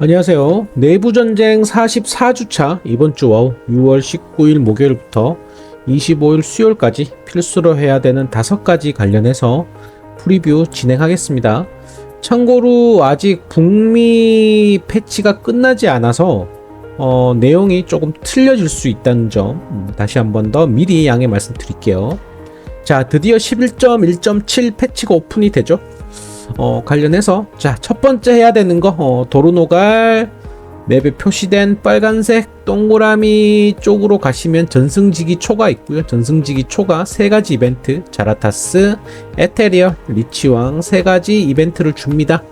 안녕하세요. 내부전쟁 44주차 이번 주 와우 6월 19일 목요일부터 25일 수요일까지 필수로 해야 되는 다섯 가지 관련해서 프리뷰 진행하겠습니다. 참고로 아직 북미 패치가 끝나지 않아서 어, 내용이 조금 틀려질 수 있다는 점 음, 다시 한 번 더 미리 양해 말씀드릴게요. 자, 드디어 11.1.7 패치가 오픈이 되죠. 어, 관련해서 자, 첫 번째 해야 되는 거 어, 도루노갈 맵에 표시된 빨간색 동그라미 쪽으로 가시면 전승지기 초가 있고요. 전승지기 초가 세 가지 이벤트, 자라타스, 에테리얼, 리치왕 세 가지 이벤트를 줍니다.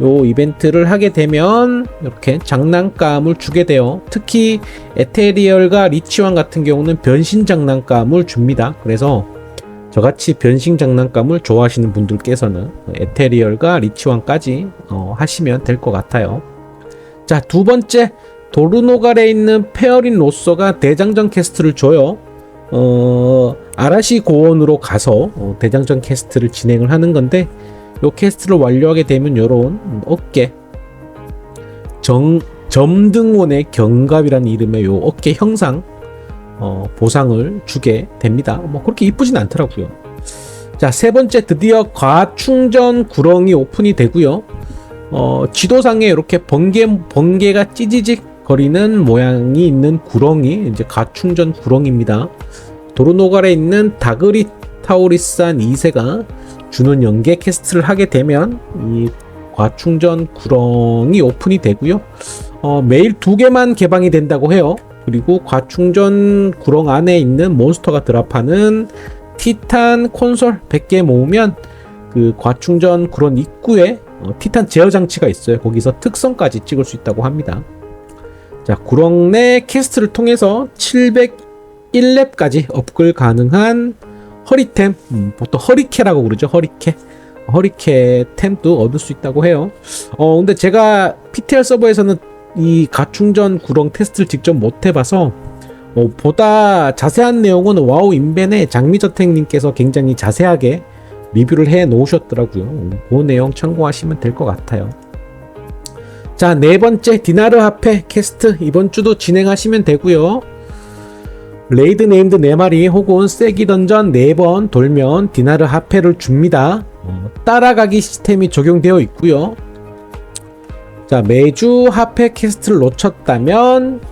요 이벤트를 하게 되면 이렇게 장난감을 주게 돼요. 특히 에테리얼과 리치왕 같은 경우는 변신 장난감을 줍니다. 그래서 저같이 변신 장난감을 좋아하시는 분들께서는 에테리얼과 리치왕까지 어, 하시면 될 것 같아요. 자, 두 번째 도르노갈에 있는 페어린 로서가 대장전 캐스트를 줘요. 어, 아라시 고원으로 가서 어, 대장전 캐스트를 진행을 하는 건데 요 캐스트를 완료하게 되면 요런 어깨 정 점등원의 경갑이라는 이름의 요 어깨 형상 어, 보상을 주게 됩니다. 뭐 그렇게 이쁘진 않더라고요. 자, 세 번째 드디어 과충전 구렁이 오픈이 되고요. 어, 지도상에 이렇게 번개 번개가 찌지직 거리는 모양이 있는 구렁이 이제 과충전 구렁입니다. 도로노갈에 있는 다그리 타우리산 2세가 주는 연계 캐스트를 하게 되면 이 과충전 구렁이 오픈이 되고요. 어, 매일 두 개만 개방이 된다고 해요. 그리고 과충전 구렁 안에 있는 몬스터가 드랍하는 티탄 콘솔 100개 모으면 그 과충전 구렁 입구에 어, 티탄 제어 장치가 있어요. 거기서 특성까지 찍을 수 있다고 합니다. 자, 구렁 내 캐스트를 통해서 701렙까지 업글 가능한 허리템, 음, 보통 허리케라고 그러죠. 허리케. 허리케 템도 얻을 수 있다고 해요. 어, 근데 제가 PTR 서버에서는 이 가충전 구렁 테스트를 직접 못 해봐서 어, 보다 자세한 내용은 와우 인벤의 장미저택님께서 굉장히 자세하게 리뷰를 해 놓으셨더라고요. 음, 그 내용 참고하시면 될 것 같아요. 자, 네 번째 디나르 하페 캐스트 이번 주도 진행하시면 되고요. 레이드 네임드 4마리 혹은 세기 던전 4번 돌면 디나르 하페를 줍니다. 어, 따라가기 시스템이 적용되어 있고요. 자, 매주 하페 캐스트를 놓쳤다면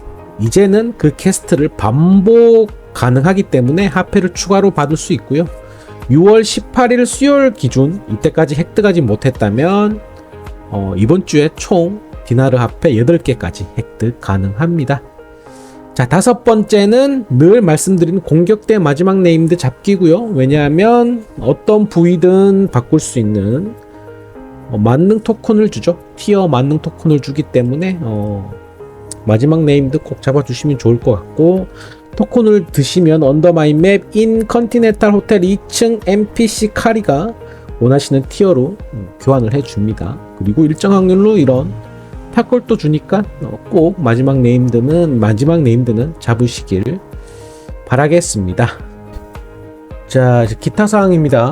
이제는 그 캐스트를 반복 가능하기 때문에 하페를 추가로 받을 수 있고요. 6월 18일 수요일 기준 이때까지 획득하지 못했다면 어, 이번 주에 총 디나르 하페 8개까지 획득 가능합니다. 자, 다섯 번째는 늘 말씀드린 공격대 마지막 네임드 잡기고요. 왜냐하면 어떤 부위든 바꿀 수 있는 어, 만능 토큰을 주죠. 티어 만능 토큰을 주기 때문에 어, 마지막 네임드 꼭 잡아주시면 좋을 것 같고 토큰을 드시면 언더마인 맵 인 컨티넨탈 호텔 2층 NPC 카리가 원하시는 티어로 음, 교환을 해줍니다. 그리고 일정 확률로 이런 타콜도 주니까 어, 꼭 마지막 네임드는 마지막 네임드는 잡으시길 바라겠습니다. 자 기타 사항입니다.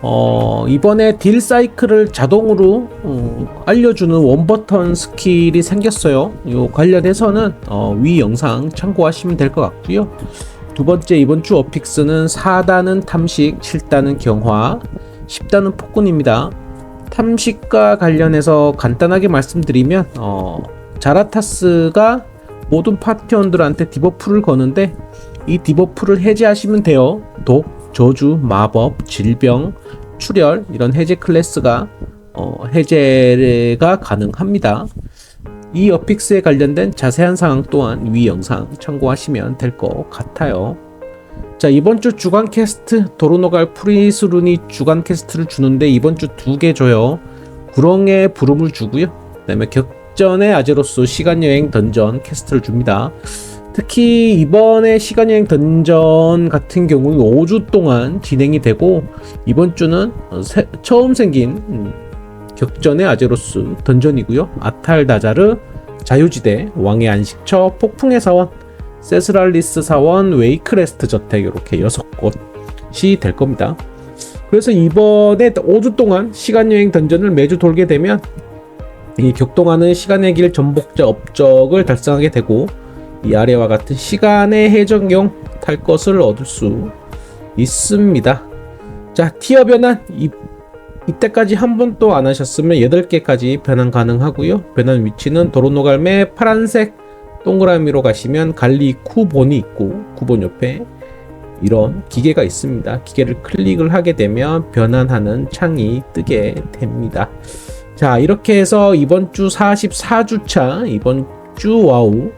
어, 이번에 딜 사이클을 자동으로 어, 알려주는 원버튼 스킬이 생겼어요. 요 관련해서는 어, 위 영상 참고하시면 될 것 같고요. 두 번째 이번 주 어픽스는 4단은 탐식, 7단은 경화, 10단은 폭군입니다. 탐식과 관련해서 간단하게 말씀드리면 어, 자라타스가 모든 파티원들한테 디버프를 거는데 이 디버프를 해제하시면 돼요. 독, 저주, 마법, 질병, 출혈 이런 해제 클래스가 어, 해제가 가능합니다. 이 어픽스에 관련된 자세한 사항 또한 위 영상 참고하시면 될 것 같아요. 자 이번 주 주간 캐스트 도로노갈 프리스룬이 주간 캐스트를 주는데 이번 주 두 개 줘요. 구렁의 부름을 주고요. 그다음에 격전의 아제로스 시간여행 던전 캐스트를 줍니다. 특히 이번에 시간여행 던전 같은 경우는 5주 동안 진행이 되고 이번 주는 새, 처음 생긴 음, 격전의 아제로스 던전이고요. 아탈다자르, 자유지대, 왕의 안식처, 폭풍의 사원, 세스랄리스 사원, 웨이크레스트 저택 이렇게 6곳이 될 겁니다. 그래서 이번에 5주 동안 시간여행 던전을 매주 돌게 되면 이 격동하는 시간의 길 전복자 업적을 달성하게 되고 이 아래와 같은 시간의 해적용 탈 것을 얻을 수 있습니다. 자, 티어 변환 이, 이때까지 한 번도 안 하셨으면 8개까지 변환 가능하고요. 변환 위치는 도로노갈매 파란색 동그라미로 가시면 갈리 쿠본이 있고 쿠본 옆에 이런 기계가 있습니다. 기계를 클릭을 하게 되면 변환하는 창이 뜨게 됩니다. 자, 이렇게 해서 이번 주 44주차 이번 주 와우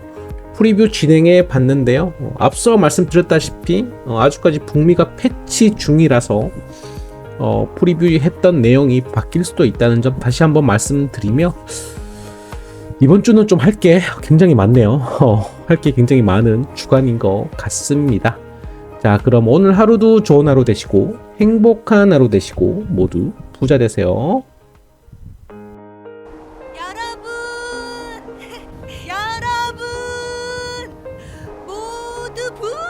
프리뷰 진행해 봤는데요. 어, 앞서 말씀드렸다시피 어, 아주까지 북미가 패치 중이라서 어, 프리뷰 했던 내용이 바뀔 수도 있다는 점 다시 한번 말씀드리며 이번 주는 좀 할 게 굉장히 많네요. 할게 굉장히 많은 주간인 것 같습니다. 자, 그럼 오늘 하루도 좋은 하루 되시고 행복한 하루 되시고 모두 부자 되세요. the boo!